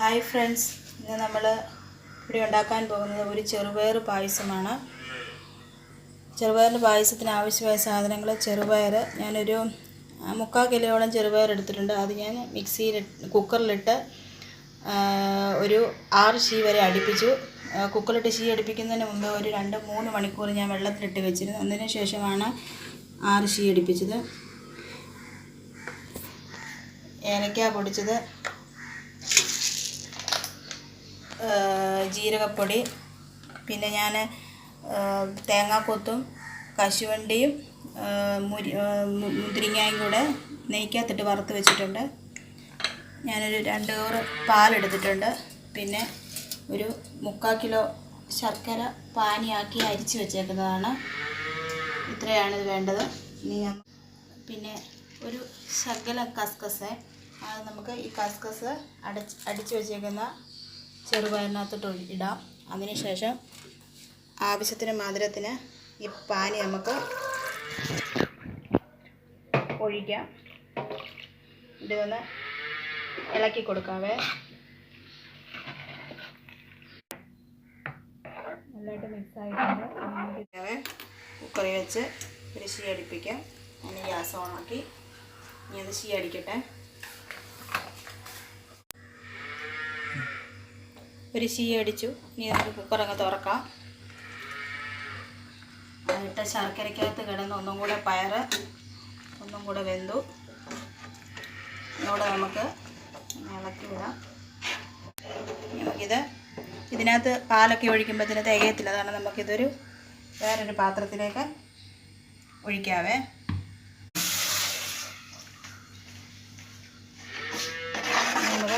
Hi friends ഇന്ന് നമ്മൾ ഇവിടെ ഉണ്ടാക്കാൻ പോകുന്നത് ഒരു ചെറുപയർ പായസമാണ്. ചെറുപയറിന്റെ പായസത്തിന് ആവശ്യമായ സാധനങ്ങൾ ചെറുപയർ. ഞാനൊരു മുക്കാൽ കിലോയോളം ചെറുപയർ എടുത്തിട്ടുണ്ട്. അത് ഞാൻ മിക്സിയിൽ കുക്കറിലിട്ട് ഒരു ആറ് ഷീ വരെ അടുപ്പിച്ചു. കുക്കറിലിട്ട് ഷീ അടുപ്പിക്കുന്നതിന് മുമ്പ് ഒരു രണ്ട് മൂന്ന് മണിക്കൂർ ഞാൻ വെള്ളത്തിലിട്ട് വെച്ചിരുന്നു. അതിന് ശേഷമാണ് ആറ് ഷീ അടുപ്പിച്ചത്. ഏലക്ക പൊടിച്ചത്. ജീരകപ്പൊടി പിന്നെ ഞാൻ തേങ്ങാക്കൊത്തും കശുവണ്ടിയും മുരി മുന്തിരിങ്ങയും കൂടെ നെയ്ക്കകത്തിട്ട് വറുത്ത് വെച്ചിട്ടുണ്ട്. ഞാനൊരു രണ്ട് കവറ് പാലെടുത്തിട്ടുണ്ട്. പിന്നെ ഒരു മുക്കാൽ കിലോ ശർക്കര പാനിയാക്കി അരിച്ച് വെച്ചേക്കുന്നതാണ്. ഇത്രയാണ് ഇത് വേണ്ടത്. പിന്നെ ഒരു ശകല കസ്കസ്. അത് നമുക്ക് ഈ കസ്കസ് അടച്ച് അടിച്ചു വെച്ചേക്കുന്ന ചെറുപയറിനകത്തോട്ട് ഇടാം. അതിനുശേഷം ആവശ്യത്തിന് മധുരത്തിന് ഈ പാനി നമുക്ക് ഒഴിക്കാം. ഇതൊന്ന് ഇളക്കി കൊടുക്കാവേ. നല്ലതായിട്ട് മിക്സ് ആയിട്ടുണ്ട്. നമുക്കിതാവേ കുക്കറി വെച്ച് ഒരു ശീ അടിപ്പിക്കാം. ഞാൻ ഗ്യാസ് ഓണാക്കി. ഇനി അത് ശീ അടിക്കട്ടെ. ഒരു ശീ അടിച്ചു. ഇനി നമുക്ക് കുക്കർ അങ്ങ് തുറക്കാം. അതിട്ട് ശർക്കരക്കകത്ത് കിടന്ന് ഒന്നും കൂടെ പയറ് ഒന്നും കൂടെ വെന്തു. ഇതോടെ നമുക്ക് ഇളക്കി വിടാം. നമുക്കിത് ഇതിനകത്ത് പാലൊക്കെ ഒഴിക്കുമ്പോൾ ഇതിന് തികയത്തില്ല. അതാണ് നമുക്കിതൊരു വേറൊരു പാത്രത്തിലേക്ക് ഒഴിക്കാവേ. നമ്മൾ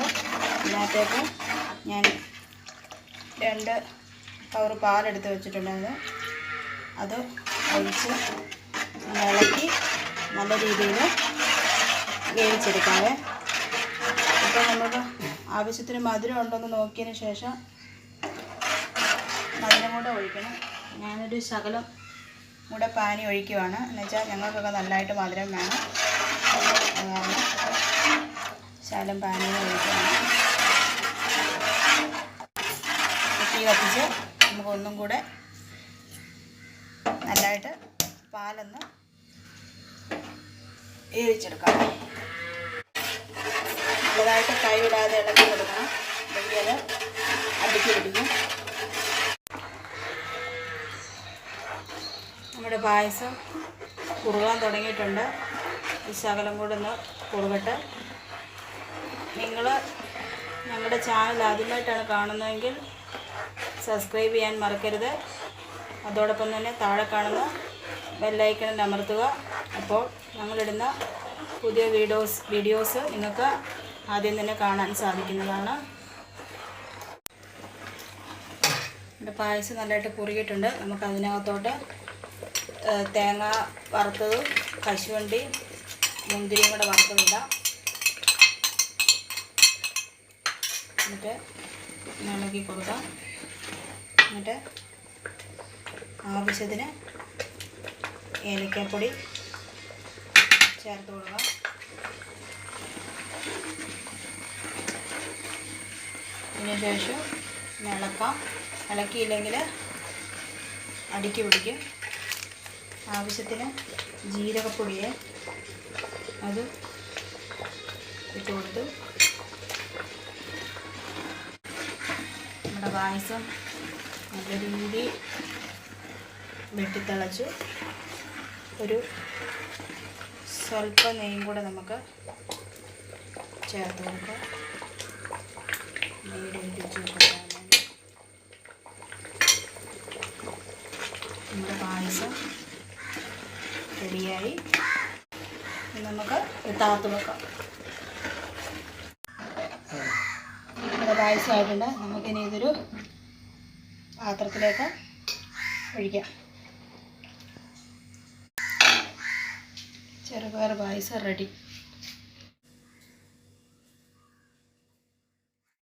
ഇതിനകത്തേക്ക് ഞാൻ രണ്ട് കവർ പാലെടുത്ത് വെച്ചിട്ടുണ്ടായിരുന്നു. അത് ഒഴിച്ച് ഇളക്കി നല്ല രീതിയിൽ വേവിച്ചെടുക്കാവേ. ഇപ്പോൾ നമുക്ക് ആവശ്യത്തിന് മധുരം ഉണ്ടോയെന്ന് നോക്കിയതിന് ശേഷം മധുരം കൂടെ ഒഴിക്കണം. ഞാനൊരു ശകലം കൂടെ പാനി ഒഴിക്കുവാണ്. എന്നുവെച്ചാൽ ഞങ്ങൾക്കൊക്കെ നല്ലതായിട്ട് മധുരം വേണം. ശകലം പാനി ഒഴിക്കുകയാണ് കത്തിച്ച് നമുക്ക് ഒന്നും കൂടെ നല്ലതായിട്ട് പാലൊന്ന് ഏരിച്ചെടുക്കാം നല്ലതായിട്ട് കൈ വിടാതെ ഇളക്കി കൊടുക്കണം. അല്ലെങ്കിൽ അത് അടുക്കി പിടിക്കും. നമ്മുടെ പായസം കുറുകാൻ തുടങ്ങിയിട്ടുണ്ട്. ഈ ശകലം കൂടെ ഒന്ന് കുറുകട്ടെ. നിങ്ങൾ ഞങ്ങളുടെ ചാനൽ ആദ്യമായിട്ടാണ് കാണുന്നതെങ്കിൽ സബ്സ്ക്രൈബ് ചെയ്യാൻ മറക്കരുത്. അതോടൊപ്പം തന്നെ താഴെ കാണുന്ന ബെല്ലൈക്കണിൽ അമർത്തുക. അപ്പോൾ ഞങ്ങളിടുന്ന പുതിയ വീഡിയോസ് വീഡിയോസ് നിങ്ങൾക്ക് ആദ്യം തന്നെ കാണാൻ സാധിക്കുന്നതാണ്. എന്റെ പായസം നല്ലതായിട്ട് കുറുകിയിട്ടുണ്ട്. നമുക്ക് അതിനകത്തോട്ട് തേങ്ങ വറുത്തതും കശുവണ്ടി മുന്തിരിയും കൂടെ വറുത്തതിടാം എന്നിട്ട് ഇളക്കി കൊടുക്കാം. എന്നിട്ട് ആവശ്യത്തിന് ഏലക്കാപ്പൊടി ചേർത്ത് കൊടുക്കാം അതിനുശേഷം ഇളക്കാം. ഇളക്കിയില്ലെങ്കിൽ അടുക്കി പിടിക്കും. ആവശ്യത്തിന് ജീരകപ്പൊടിയെ അത് ഇട്ട് കൊടുത്തു നമ്മുടെ പായസം നല്ല വെട്ടിത്തിളച്ച് ഒരു സ്വല്പ നെയ്യും കൂടെ നമുക്ക് ചേർത്ത് കൊടുക്കാം. നമ്മുടെ പായസം റെഡിയായി. നമുക്ക് താത്ത് വെക്കാം. പായസമായിട്ടുണ്ട് നമുക്കിനി ഇതൊരു പാത്രത്തിലേക്ക് ഒഴിക്കാം. ചെറുപയർ പായസം റെഡി